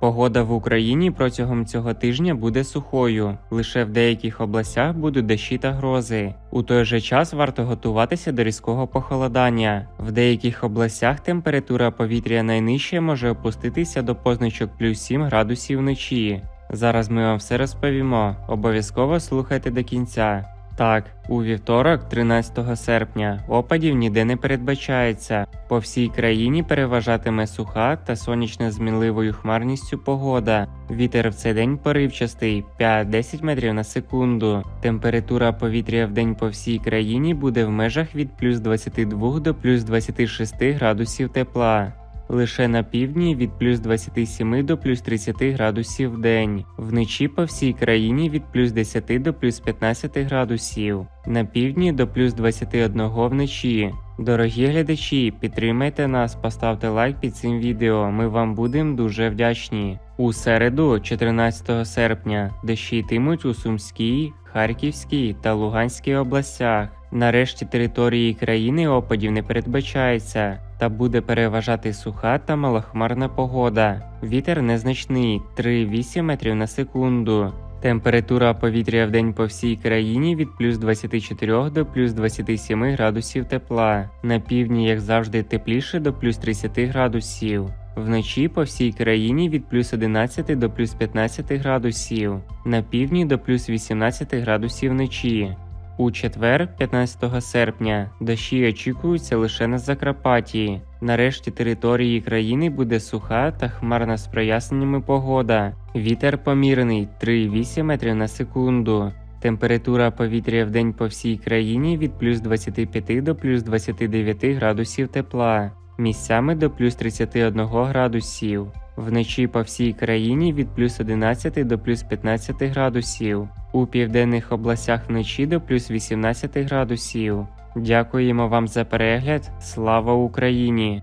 Погода в Україні протягом цього тижня буде сухою. Лише в деяких областях будуть дощі та грози. У той же час варто готуватися до різкого похолодання. В деяких областях температура повітря найнижче може опуститися до позначок плюс 7 градусів вночі. Зараз ми вам все розповімо. Обов'язково слухайте до кінця. Так, у вівторок, 13 серпня, опадів ніде не передбачається. По всій країні переважатиме суха та сонячно змінливою хмарністю погода. Вітер в цей день поривчастий 5-10 метрів на секунду. Температура повітря в день по всій країні буде в межах від плюс 22 до плюс 26 градусів тепла. Лише на півдні від плюс 27 до плюс 30 градусів в день. Вночі по всій країні від плюс 10 до плюс 15 градусів. На півдні до плюс 21 вночі. Дорогі глядачі, підтримайте нас, поставте лайк під цим відео. Ми вам будемо дуже вдячні. У середу, 14 серпня, дощі йтимуть у Сумській, Харківській та Луганській областях. Нарешті території країни опадів не передбачається, та буде переважати суха та малохмарна погода. Вітер незначний 3-8 метрів на секунду. Температура повітря в день по всій країні від плюс 24 до плюс 27 градусів тепла. На півдні, як завжди, тепліше до плюс 30 градусів. Вночі по всій країні від плюс 11 до плюс 15 градусів. На півдні до плюс 18 градусів вночі. У четвер, 15 серпня, дощі очікуються лише на Закарпатті. Нарешті території країни буде суха та хмарна з проясненнями погода. Вітер помірний 3,8 метрів на секунду. Температура повітря в день по всій країні від плюс 25 до плюс 29 градусів тепла, місцями до плюс 31 градусів. Вночі по всій країні від плюс 11 до плюс 15 градусів. У південних областях вночі до плюс 18 градусів. Дякуємо вам за перегляд. Слава Україні!